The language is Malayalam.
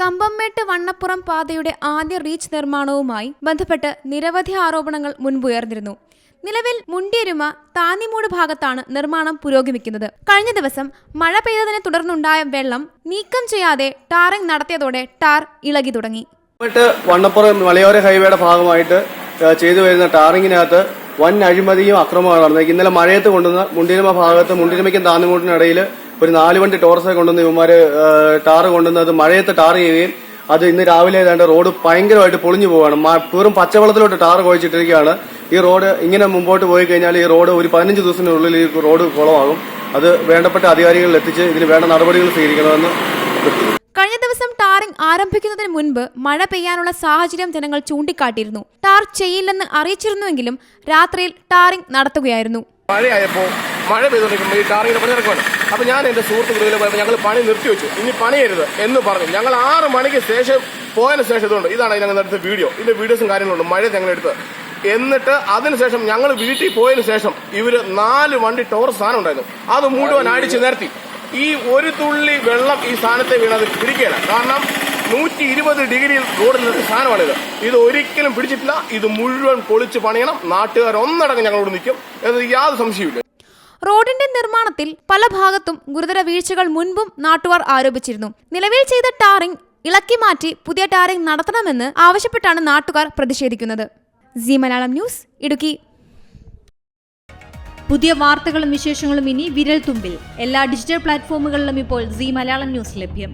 കമ്പമ്മേട്ട് വണ്ണപ്പുറം പാതയുടെ ആദ്യ റീച്ച് നിർമ്മാണവുമായി ബന്ധപ്പെട്ട് നിരവധി ആരോപണങ്ങൾ മുൻപുയർന്നിരുന്നു. നിലവിൽ മുണ്ടിയരുമ താന്നിമൂട് ഭാഗത്താണ് നിർമ്മാണം പുരോഗമിക്കുന്നത്. കഴിഞ്ഞ ദിവസം മഴ പെയ്തതിനെ തുടർന്നുണ്ടായ വെള്ളം നീക്കം ചെയ്യാതെ ടാറിംഗ് നടത്തിയതോടെ ടാർ ഇളകി തുടങ്ങി. വണ്ണപ്പുറം മലയോര ഹൈവേയുടെ ഭാഗമായിട്ട് ചെയ്തു വരുന്ന ടാറിങ്ങിനകത്ത് വൻ അഴിമതിയും അക്രമമാണ് നടന്നത് ഇന്നലെ മഴയത്ത് കൊണ്ടുവന്ന മുണ്ടിരുമ ഭാഗത്ത് മുണ്ടിരുമയ്ക്കും താന്നിമൂട്ടിനിടയിൽ ഒരു നാല് വണ്ടി ടോർസെ കൊണ്ടുവന്ന് ഇവന്മാര് ടാർ കൊണ്ടുവന്ന് അത് മഴയത്ത് ടാർ ചെയ്യുകയും അത് ഇന്ന് രാവിലെ ഏതാണ്ട് റോഡ് ഭയങ്കരമായിട്ട് പൊളിഞ്ഞു പോവാണ് വെറും പച്ചവെള്ളത്തിലോട്ട് ടാർ കുഴച്ചിട്ടിരിക്കുകയാണ്. ഈ റോഡ് ഇങ്ങനെ മുമ്പോട്ട് പോയി കഴിഞ്ഞാൽ ഈ റോഡ് ഒരു പതിനഞ്ച് ദിവസത്തിനുള്ളിൽ ഈ റോഡ് കുളമാകും. അത് വേണ്ടപ്പെട്ട അധികാരികളിൽ എത്തിച്ച് ഇതിന് വേണ്ട നടപടികൾ സ്വീകരിക്കണമെന്ന് കഴിഞ്ഞ ദിവസം ടാറിംഗ് ആരംഭിക്കുന്നതിന് മുൻപ് മഴ പെയ്യാനുള്ള സാഹചര്യം ജനങ്ങൾ ചൂണ്ടിക്കാട്ടിയിരുന്നു. ടാർ ചെയ്യില്ലെന്ന് അറിയിച്ചിരുന്നുവെങ്കിലും രാത്രിയിൽ ടാറിംഗ് നടത്തുകയായിരുന്നു. മഴയായപ്പോൾ മഴ പെയ്തുകൊണ്ടിരിക്കുമ്പോൾ ഈ ടാറിങ്ങിന് പണി നടക്കുവാണ്. അപ്പോൾ ഞാൻ എന്റെ സുഹൃത്തുക്കളിൽ പോയപ്പോൾ ഞങ്ങൾ പണി നിർത്തി വെച്ചു. ഇനി പണിയരുത് എന്ന് പറഞ്ഞു. ഞങ്ങൾ ആറ് മണിക്ക് ശേഷം പോയതിന് ശേഷം ഇതുണ്ട്. ഇതാണ് ഞങ്ങൾ എടുത്ത വീഡിയോ. ഇതിന്റെ വീഡിയോസും കാര്യങ്ങളുണ്ട് മഴ ഞങ്ങൾ എടുത്ത് എന്നിട്ട് അതിനുശേഷം ഞങ്ങൾ വീട്ടിൽ പോയതിനു ശേഷം ഇവർ നാല് വണ്ടി ടോർ സാധനം ഉണ്ടായിരുന്നു. അത് മുഴുവൻ അടിച്ച് നിരത്തി. ഈ ഒരു തുള്ളി വെള്ളം ഈ സ്ഥാനത്തെ വീണത് പിടിക്കുകയില്ല കാരണം നൂറ്റി ഇരുപത് ഡിഗ്രിയിൽ റോഡിൽ നിന്ന് സാധനമാണിത് ഇത്. ഒരിക്കലും പിടിച്ചിട്ടില്ല. ഇത് മുഴുവൻ പൊളിച്ച് പണിയണം. നാട്ടുകാർ ഒന്നടങ്കം ഞങ്ങളോട് നിൽക്കും. എന്നത് യാതൊരു സംശയമില്ല റോഡിന്റെ നിർമ്മാണത്തിൽ പല ഭാഗത്തും ഗുരുതര വീഴ്ചകൾ മുൻപും നാട്ടുകാർ ആരോപിച്ചിരുന്നു. നിലവിൽ ചെയ്ത ടാറിംഗ് ഇളക്കി മാറ്റി പുതിയ ടാറിംഗ് നടത്തണമെന്ന് ആവശ്യപ്പെട്ടാണ് നാട്ടുകാർ പ്രതിഷേധിക്കുന്നത്. G Malayalam news Idukki. പുതിയ വാർത്തകളും വിശേഷങ്ങളും ഇനി വിരൽ തുമ്പിൽ എല്ലാ ഡിജിറ്റൽ പ്ലാറ്റ്ഫോമുകളിലും ഇപ്പോൾ സി മലയാളം ന്യൂസ് ലഭ്യം.